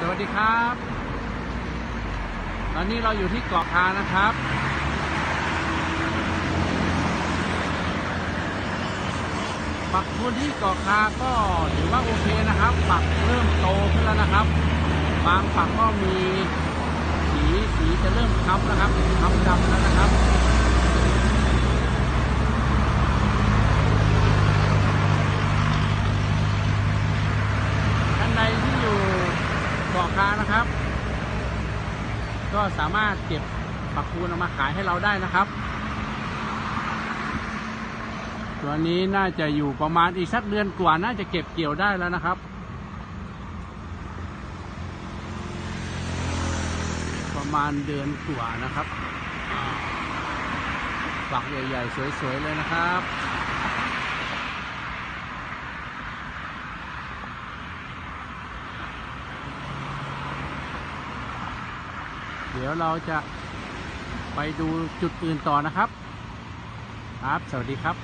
สวัสดีครับ ตอนนี้เราอยู่ที่เกาะคานะครับ ปักทุนที่เกาะคาก็ถือว่าโอเคนะครับ ปักเริ่มโตขึ้นแล้วนะครับ บางปักก็มีสีสีจะเริ่มค้ำนะครับค้ำดำแล้วนะครับ ท่านใดที่อยู่ เกาะคานะครับ ก็สามารถเก็บปักคูนเอามาขายให้เราได้นะครับ ตัวนี้น่าจะอยู่ประมาณอีกสักเดือนกว่าน่าจะเก็บเกี่ยวได้แล้วนะครับ ประมาณเดือนกว่านะครับอ่าฝักใหญ่ ๆ สวย ๆ เลยนะครับ ดี๋ยวเราจะไปดูจุดอื่นต่อนะครับ ครับ สวัสดีครับ